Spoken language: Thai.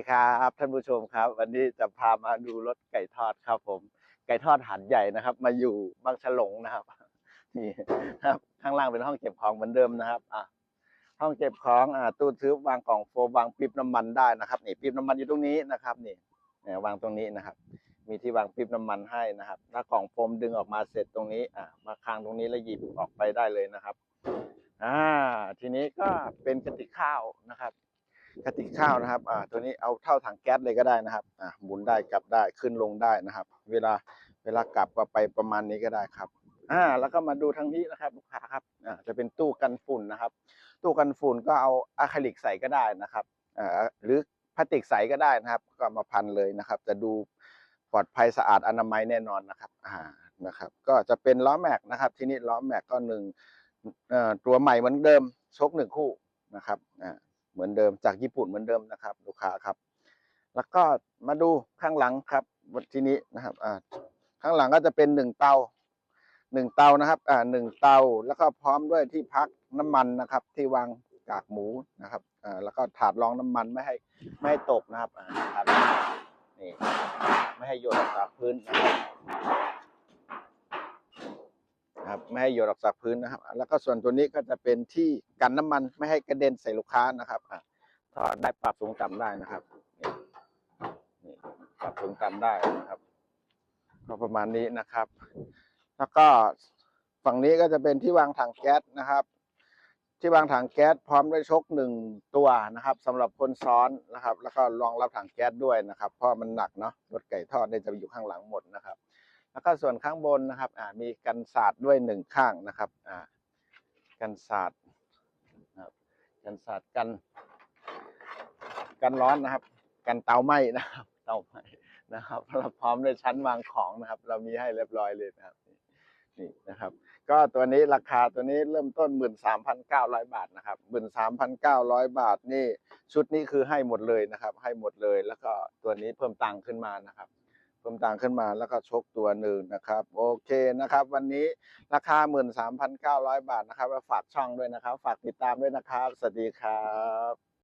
ดีครับท่านผู้ชมครับ วันนี้จะพามาดูรถไก่ทอดครับ ผม ไก่ทอดหันใหญ่นะครับ มาอยู่บางฉลงนะครับนี่ครับ ข้างล่างเป็นห้องเก็บของเหมือนเดิมนะครับ อะห้องเก็บของอ่าตู้ทึบวางกล่องโฟมวางปิ๊บน้ำมันได้นะครับนี่ปิ๊บน้ำมันอยู่ตรงนี้นะครับ นี่วางตรงนี้นะครับ มีที่วางปิ๊บน้ำมันให้นะครับแล้วกล่องโฟมดึงออกมาเสร็จตรงนี้ อ่ามาค้างตรงนี้แล้วหยิบออกไปได้เลยนะครับ อ่า ทีนี้ก็เป็นกระติกข้าวนะครับ กระติกข้าวนะครับอ่าตัวนี้เอาเท่าถังแก๊สเลยก็ได้นะครับอ่าหมุนได้กลับได้ขึ้นลงได้นะครับ เวลาเวลากลับก็ไปประมาณนี้ก็ได้ครับอ่าแล้วก็มาดูทางนี้นะครับลูกค้าครับอ่าจะเป็นตู้กันฝุ่นนะครับ ตู้กันฝุ่นก็เอาอะคริลิกใส่ก็ได้นะครับอ่าหรือพลาสติกใสก็ได้นะครับ ก็มาพันเลยนะครับ จะดูปลอดภัยสะอาดอนามัยแน่นอนนะครับอ่านะครับ ก็จะเป็นล้อแม็กนะครับ ที่นี้ล้อแม็กก็หนึ่งอ่อตัวใหม่เหมือนเดิมชกหนึ่งคู่นะครับอ่า เหมือนเดิมจากญี่ปุ่นเหมือนเดิมนะครับ ลูกค้าครับ แล้วก็มาดูข้างหลังครับที่นี้นะครับอ่าข้างหลังก็จะเป็นหนึ่งเตาหนึ่งเตานะครับอ่าหนึ่งเตาแล้วก็พร้อมด้วยที่พักน้ำมันนะครับ ที่วางกากหมูนะครับอ่าแล้วก็ถาดรองน้ำมันไม่ให้ไม่ให้ตกนะครับอ่าถาดนี่ไม่ให้โยนจากพื้นนะครับนะครับ ไม่ให้โยนออกจากพื้นนะครับ แล้วก็ส่วนตัวนี้ก็จะเป็นที่กันน้ำมันไม่ให้กระเด็นใส่ลูกค้านะครับถอดได้ปรับสูงต่ำได้นะครับนี่ปรับสูงต่ำได้นะครับ ก็ประมาณนี้นะครับ แล้วก็ฝั่งนี้ก็จะเป็นที่วางถังแก๊สนะครับ ที่วางถังแก๊สพร้อมด้วยชกหนึ่งตัวนะครับสำหรับคนซ้อนนะครับ แล้วก็รองรับถังแก๊สด้วยนะครับ เพราะมันหนักเนาะรถไก่ทอดเนี่ยจะอยู่ข้างหลังหมดนะครับ แล้วก็ส่วนข้างบนนะครับมีกันศาสตร์ด้วยหนึ่งข้างนะครับกันศาสตร์นะครับกันศาสตร์กัน กันร้อนนะครับ กันเตาไหม้นะครับ เตาไหม้นะครับเราพร้อมด้วยชั้นวางของนะครับ เรามีให้เรียบร้อยเลยนะครับนี่นะครับ ก็ตัวนี้ราคาตัวนี้เริ่มต้นหมื่นสามพันเก้าร้อยบาทนะครับหมื่นสามพันเก้าร้อยบาทนี่ชุดนี้คือให้หมดเลยนะครับ ให้หมดเลยแล้วก็ตัวนี้เพิ่มตังค์ขึ้นมานะครับ เพิ่มตังขึ้นมาแล้วก็ชกตัวหนึ่งนะครับ โอเคนะครับ วันนี้ราคาหมื่นสามพันเก้าร้อยบาทนะครับฝากช่องด้วยนะครับ ฝากติดตามด้วยนะครับ สวัสดีครับ